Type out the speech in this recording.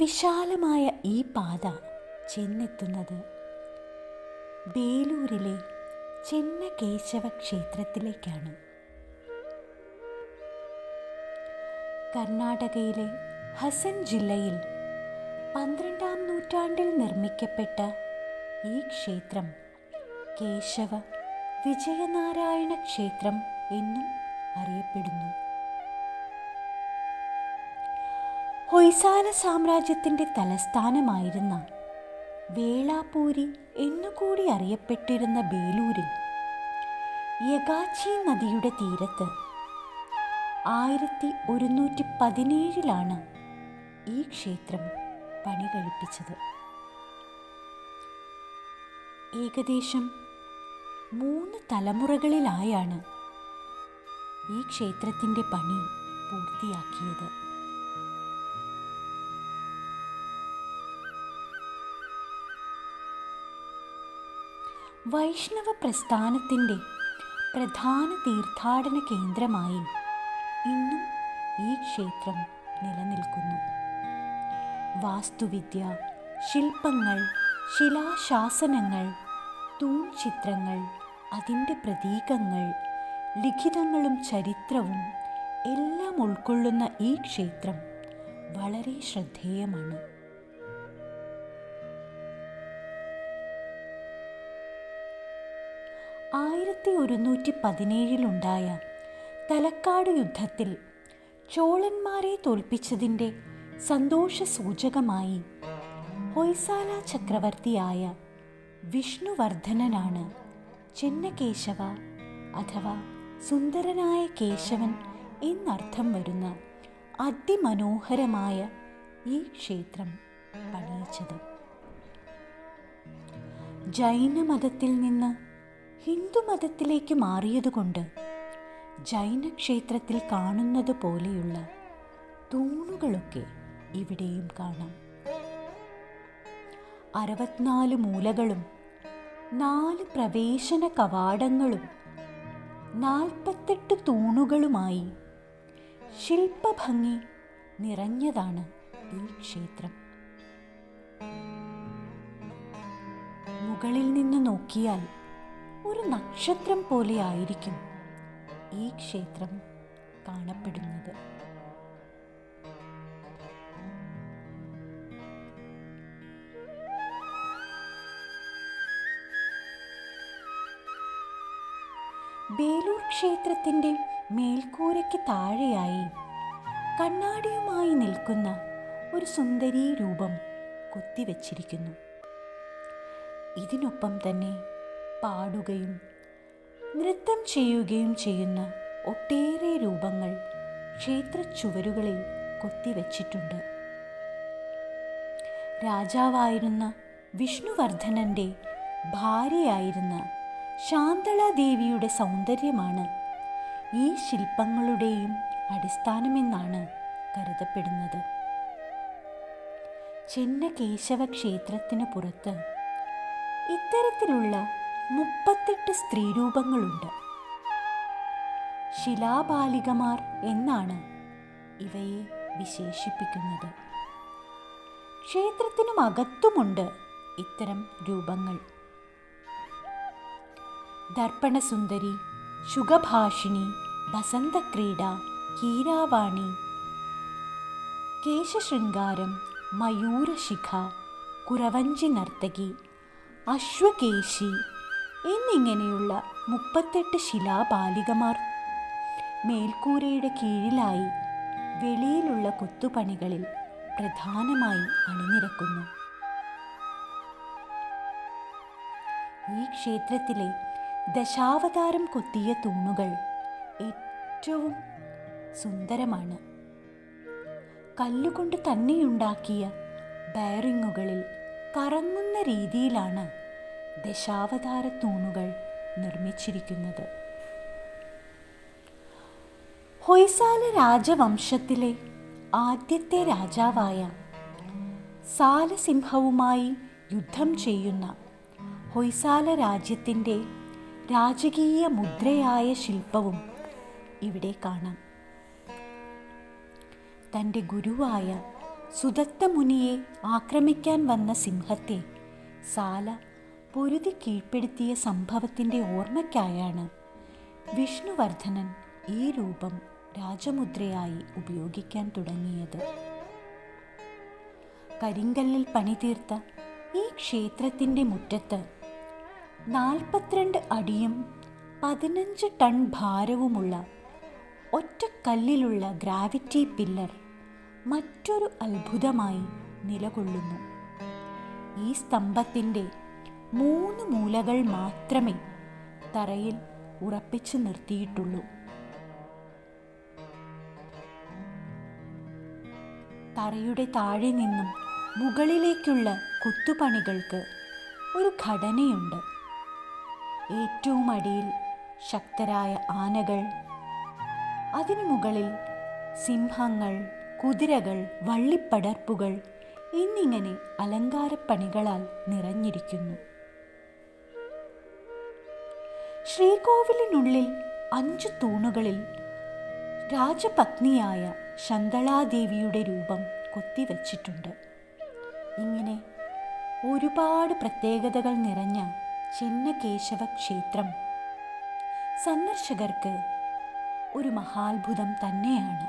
വിശാലമായ ഈ പാത ചെന്നെത്തുന്നത് ബേലൂരിലെ ചെന്നകേശവ ക്ഷേത്രത്തിലേക്കാണ് കർണാടകയിലെ ഹസൻ ജില്ലയിൽ പന്ത്രണ്ടാം നൂറ്റാണ്ടിൽ നിർമ്മിക്കപ്പെട്ട ഈ ക്ഷേത്രം കേശവ വിജയനാരായണ ക്ഷേത്രം എന്നും അറിയപ്പെടുന്നു. ഹൊയ്സാല സാമ്രാജ്യത്തിന്റെ തലസ്ഥാനമായിരുന്ന വേളാപൂരി എന്നുകൂടി അറിയപ്പെട്ടിരുന്ന ബേലൂരിൽ യഗാച്ചി നദിയുടെ തീരത്ത് ആയിരത്തി ഒരുന്നൂറ്റി പതിനേഴിലാണ് ഈ ക്ഷേത്രം പണി കഴിപ്പിച്ചത് ഏകദേശം മൂന്ന് തലമുറകളിലായാണ് ഈ ക്ഷേത്രത്തിന്റെ പണി പൂർത്തിയാക്കിയത്. വൈഷ്ണവ പ്രസ്ഥാനത്തിന്റെ പ്രധാന തീർത്ഥാടന കേന്ദ്രമായി ഇന്നും ഈ ക്ഷേത്രം നിലനിൽക്കുന്നു. വാസ്തുവിദ്യ ശില്പങ്ങൾ ശിലാശാസനങ്ങൾ തൂൺ ചിത്രങ്ങൾ അതിന്റെ പ്രതീകങ്ങൾ ലിഖിതങ്ങളും ചരിത്രവും എല്ലാം ഉൾക്കൊള്ളുന്ന ഈ ക്ഷേത്രം വളരെ ശ്രദ്ധേയമാണ്. ആയിരത്തി ഒരുന്നൂറ്റി പതിനേഴിലുണ്ടായ തലക്കാട് യുദ്ധത്തിൽ ചോളന്മാരെ തോൽപ്പിച്ചതിന്റെ സന്തോഷ സൂചകമായി ഹൊയ്സാല ചക്രവർത്തിയായ വിഷ്ണുവർദ്ധനനാണ് ചെന്നകേശവ അഥവാ സുന്ദരനായ കേശവൻ എന്നർത്ഥം വരുന്ന അതിമനോഹരമായ ഈ ക്ഷേത്രം പണിയിച്ചത്. ജൈനമതത്തിൽ നിന്ന് ഹിന്ദുമതത്തിലേക്ക് മാറിയതുകൊണ്ട് ജൈന ക്ഷേത്രത്തിൽ കാണുന്നത് പോലെയുള്ള തൂണുകളൊക്കെ ഇവിടെയും കാണാം. അറുപത്തിനാല് മൂലകളും നാല് പ്രവേശന കവാടങ്ങളും നാൽപ്പത്തെട്ട് തൂണുകളുമായി ശില്പഭംഗി നിറഞ്ഞതാണ് ഈ ക്ഷേത്രം. മുകളിൽ നിന്ന് നോക്കിയാൽ ഒരു നക്ഷത്രം പോലെയായിരിക്കും ഈ ക്ഷേത്രം കാണപ്പെടുന്നത്. ബേലൂർ ക്ഷേത്രത്തിന്റെ മേൽക്കൂരയ്ക്ക് താഴെയായി കണ്ണാടിയുമായി നിൽക്കുന്ന ഒരു സുന്ദരീ രൂപം കൊത്തിവെച്ചിരിക്കുന്നു. ഇതിനൊപ്പം തന്നെ പാടുകയും നൃത്തം ചെയ്യുകയും ചെയ്യുന്ന ഒട്ടേറെ രൂപങ്ങൾ ക്ഷേത്ര ചുവരുകളിൽ കൊത്തിവെച്ചിട്ടുണ്ട്. രാജാവായിരുന്ന വിഷ്ണുവർദ്ധനന്റെ ഭാര്യയായിരുന്ന ശാന്തളാദേവിയുടെ സൗന്ദര്യമാണ് ഈ ശില്പങ്ങളുടെയും അടിസ്ഥാനമെന്നാണ് കരുതപ്പെടുന്നത്. ചെന്നകേശവ ക്ഷേത്രത്തിന് പുറത്ത് ഇത്തരത്തിലുള്ള മുപ്പത്തെട്ട് സ്ത്രീരൂപങ്ങളുണ്ട്. ശിലാബാലികമാർ എന്നാണ് ഇവയെ വിശേഷിപ്പിക്കുന്നത്. ക്ഷേത്രത്തിനും അകത്തുമുണ്ട് ഇത്തരം രൂപങ്ങൾ. ദർപ്പണസുന്ദരി ശുഗഭാഷിണി ബസന്തക്രീഡ കീരാവാണി കേശശൃംഗാരം മയൂരശിഖ കുറവഞ്ചി നർത്തകി അശ്വകേശി എന്നിങ്ങനെയുള്ള മുപ്പത്തെട്ട് ശിലാബാലികമാർ മേൽക്കൂരയുടെ കീഴിലായി വെളിയിലുള്ള കൊത്തുപണികളിൽ പ്രധാനമായി അണിനിരക്കുന്നു. ഈ ക്ഷേത്രത്തിലെ ദശാവതാരം കൊത്തിയ തൂണുകൾ ഏറ്റവും സുന്ദരമാണ്. കല്ലുകൊണ്ട് തന്നെയുണ്ടാക്കിയ ബയറിങ്ങുകളിൽ കറങ്ങുന്ന രീതിയിലാണ് ദശാവതാര തൂണുകൾ നിർമ്മിച്ചിരിക്കുന്നത്. ഹൊയ്സാല രാജവംശത്തിലെ ആദ്യത്തെ രാജാവായ സാലസിംഹവുമായി യുദ്ധം ചെയ്യുന്ന ഹൊയ്സാല രാജ്യത്തിന്റെ രാജകീയ മുദ്രയായ ശില്പവും ഇവിടെ കാണാം. തന്റെ ഗുരുവായ സുദത്ത മുനിയെ ആക്രമിക്കാൻ വന്ന സിംഹത്തെ സാല പൊരുതി കീഴ്പ്പെടുത്തിയ സംഭവത്തിന്റെ ഓർമ്മയ്ക്കായാണ് വിഷ്ണുവർദ്ധനൻ ഈ രൂപം രാജമുദ്രയായി ഉപയോഗിക്കാൻ തുടങ്ങിയത്. കരിങ്കല്ലിൽ പണിതീർത്ത ഈ ക്ഷേത്രത്തിന്റെ മുറ്റത്ത് നാൽപ്പത്തിരണ്ട് അടിയും പതിനഞ്ച് ടൺ ഭാരവുമുള്ള ഒറ്റക്കല്ലിലുള്ള ഗ്രാവിറ്റി പില്ലർ മറ്റൊരു അത്ഭുതമായി നിലകൊള്ളുന്നു. ഈ സ്തംഭത്തിന്റെ മൂന്ന് മൂലകൾ മാത്രമേ തറയിൽ ഉറപ്പിച്ചു നിർത്തിയിട്ടുള്ളൂ. തറയുടെ താഴെ നിന്നും മുകളിലേക്കുള്ള കുത്തുപണികൾക്ക് ഒരു ഘടനയുണ്ട്. ഏറ്റവും അടിയിൽ ശക്തരായ ആനകൾ അതിനു മുകളിൽ സിംഹങ്ങൾ കുതിരകൾ വള്ളിപ്പടർപ്പുകൾ എന്നിങ്ങനെ അലങ്കാരപ്പണികളാൽ നിറഞ്ഞിരിക്കുന്നു. ശ്രീകോവിലിനുള്ളിൽ അഞ്ചു തൂണുകളിൽ രാജപത്നിയായ ശന്തളാദേവിയുടെ രൂപം കൊത്തിവച്ചിട്ടുണ്ട്. ഇങ്ങനെ ഒരുപാട് പ്രത്യേകതകൾ നിറഞ്ഞ ചെന്നകേശവ ക്ഷേത്രം സന്ദർശകർക്ക് ഒരു മഹാത്ഭുതം തന്നെയാണ്.